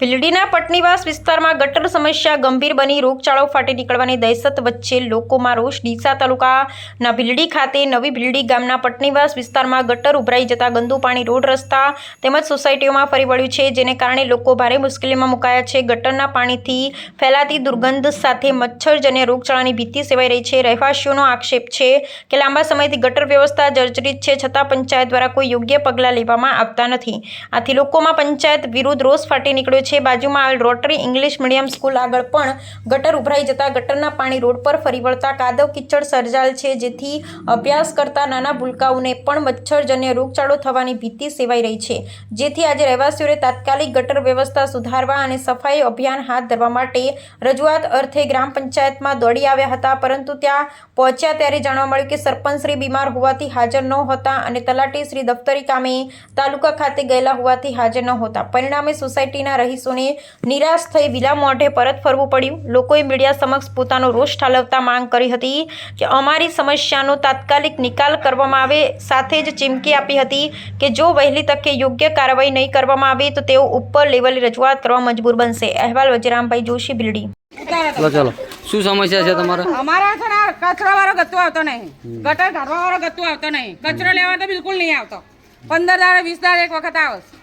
ભીલડીના પટનીવાસ વિસ્તારમાં ગટર સમસ્યા ગંભીર બની રોગચાળો ફાટી નીકળવાની દહેશત વચ્ચે લોકોમાં રોષ. ડીસા તાલુકાના ભીલડી ખાતે નવી ભીલડી ગામના પટનીવાસ વિસ્તારમાં ગટર ઉભરાઈ જતા ગંદુ પાણી રોડ રસ્તા તેમજ સોસાયટીઓમાં ફરી વળ્યું છે, જેને કારણે લોકો ભારે મુશ્કેલીમાં મુકાયા છે. ગટરના પાણીથી ફેલાતી દુર્ગંધ સાથે મચ્છરજન્ય રોગચાળાની ભીતિ સેવાઈ રહી છે. રહેવાસીઓનો આક્ષેપ છે કે લાંબા સમયથી ગટર વ્યવસ્થા જર્જરિત છે, છતાં પંચાયત દ્વારા કોઈ યોગ્ય પગલાં લેવામાં આવતા નથી. આથી લોકોમાં પંચાયત વિરુદ્ધ રોષ ફાટી નીકળ્યો છે. બાજુમાં આવેલ રોટરી ઇંગ્લિશ મીડિયમ સ્કૂલ આગળ પણ ગટર ઉભરાઈ જતા ગટરના પાણી રોડ પર ફરી વળતા કાદવ કિચડ સર્જાયેલ છે. જેથી અભ્યાસ કરતા નાના ભૂલકાઓને પણ મચ્છરજન્ય રોગચાળો થવાની ભીતિ સેવાઈ રહી છે. જેથી આજે રહેવાસીઓએ તાત્કાલિક ગટર વ્યવસ્થા સુધારવા અને સફાઈ અભિયાન હાથ ધરવા માટે રજૂઆત અર્થે ગ્રામ પંચાયતમાં દોડી આવ્યા હતા. પરંતુ ત્યાં પહોંચ્યા ત્યારે જાણવા મળ્યું કે સરપંચશ્રી બીમાર હોવાથી હાજર ન હતા અને તલાટી શ્રી દફતરી કામે તાલુકા ખાતે ગયેલા હોવાથી હાજર ન હતા પરિણામે સોસાયટીના રહીશોને નિરાશ થઈ વિલા મોઢે પરત ફરવું પડ્યું. લોકોએ મીડિયા સમક્ષ પોતાનો રોષ ઠાલવતા માંગ કરી હતી કે અમારી સમસ્યાનો તાત્કાલિક નિકાલ કરવામાં આવે સાથે જ ચીમકી આપી હતી કે જો વહેલી તકે યોગ્ય કાર્યવાહી નહીં કરવામાં આવે તો તેઓ ઉપર લેવલે રજૂઆત કરવા મજબૂર બનશે. અહેવાલ વજરામભાઈ જોશી બિલડી. ચલો ચલો. શું સમસ્યા છે તમારે? અમારા છે ને કચરો વાળો ગત્તો આવતો નહીં. ગટર કાઢવા વાળો ગત્તો આવતો નહીં. કચરો લેવા તો બિલકુલ નહીં આવતો. પંદર દાડે વીસ દાડે એક વખત આવે. છે.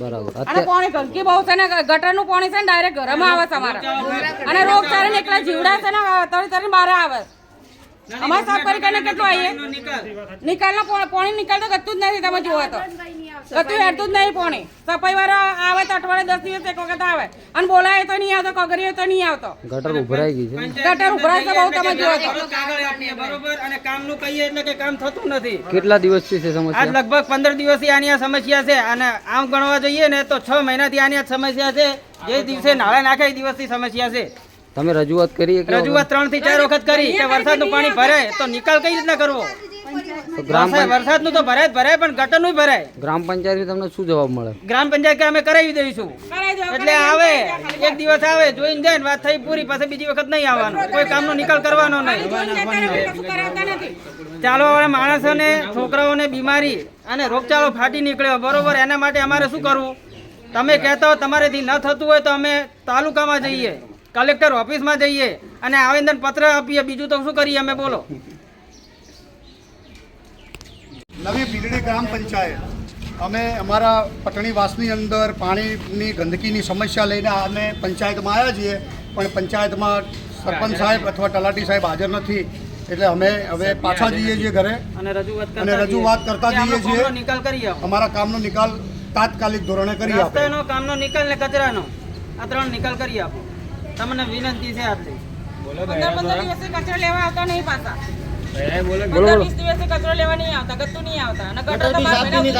બરાબર. અને પાણી ગંદકી બહુ છે ને ગટરનું પાણી છે ને ડાયરેક્ટ ઘરમાં આવે તમારે અને રોગચાળા ને એકલા જીવડા છે ને તરી તરી બહાર આવે. અમારે સાફ કરી કરીને કેટલું આવીએ? નિકાલના પોણી પાણી નિકાલ તો ગતું જ નથી તમે જુઓ તો. ગતું હેરતું જ નહીં પોણી. સફાઈ વાળા આવે તો અઠવાડિયે દસ દિવસ એક વખત આવે. અને બોલાય તો નહીં આવતો કગરીએ તો નહીં આવતો. ગટર ઉભરાઈ ગઈ છે. ગટર ઉભરાય તો બહુ તમે જુઓ તો. બરોબર? અને કામનું કહીએ એટલે કે કામ થતું નથી. કેટલા દિવસથી છે આજ સમસ્યા લગભગ પંદર દિવસથી આની આ સમસ્યા છે. અને આમ ગણવા જઈએ ને તો છ મહિનાથી આની આ સમસ્યા છે. જે દિવસે નાળા નાખે એ દિવસથી સમસ્યા છે. તમે રજૂઆત કરી રજૂઆત ત્રણથી ચાર વખત કરી કે વરસાદનું પાણી ભરાય તો નિકાલ કઈ રીતના કરવો? તો ગ્રામ વરસાદ- વરસાદનું તો ભરાય જ ભરાય પણ ગટરનું ભરાય. ગ્રામ પંચાયત તમને શું જવાબ મળે? ગ્રામ પંચાયત કે અમે કરાવી દઈશું. એટલે આવે એક દિવસ આવે જોઈને જાય ને વાત થઈ પૂરી પાસે બીજી વખત નહીં આવવાનું. કોઈ કામનો નિકાલ કરવાનો નહીં. ચાલો વાળા માણસોને છોકરાઓને બીમારી અને રોગચાળો ફાટી નીકળ્યો બરોબર એના માટે અમારે શું કરવું? તમે કહેતા હો તમારેથી ન થતું હોય તો અમે તાલુકામાં જઈએ. કલેક્ટર ઓફિસમાં જઈએ અને આવેદન પત્ર આપીએ. બીજું તો શું કરીએ અમે? બોલો. નવી ભીલડી ગ્રામ પંચાયત. અમે અમારા પટણીવાસની અંદર પાણીની ગંદકીની સમસ્યા લઈને અમે પંચાયતમાં આવ્યા છીએ પણ પંચાયતમાં સરપંચ સાહેબ અથવા તલાટી સાહેબ હાજર નથી. એટલે અમે હવે પાછા જઈએ છીએ ઘરે અને રજૂઆત કરતા જઈએ. છીએ. નિકાલ કરીએ અમારા કામનો નિકાલ તાત્કાલિક ધોરણે કરી આપે. કામનો નિકાલ ને કચરાનો. આ ત્રણ નિકાલ કરી આપો. તમને વિનંતી છે આટલી પંદર પંદર દિવસે કચરો લેવા આવતા નહીં પાછા. પંદર વીસ દિવસે કચરો લેવા નહીં આવતા ગતું નહીં આવતા. અને ગટર તો મહિના સુધી.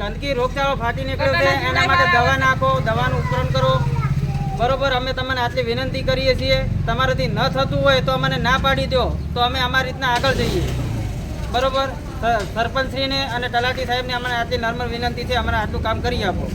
ગંદકી રોગચાળો ફાટી નીકળ્યો છે એના માટે દવા નાખો દવાનું ઉપકરણ કરો. બરોબર અમે તમને આટલી વિનંતી કરીએ છીએ. તમારાથી ન થતું હોય તો અમને ના પાડી દો તો અમે અમારી રીતના આગળ જઈએ. બરોબર? સરપંચશ્રીને અને તલાટી સાહેબને અમને આટલી નર્મલ વિનંતી છે અમને આટલું કામ કરી આપો.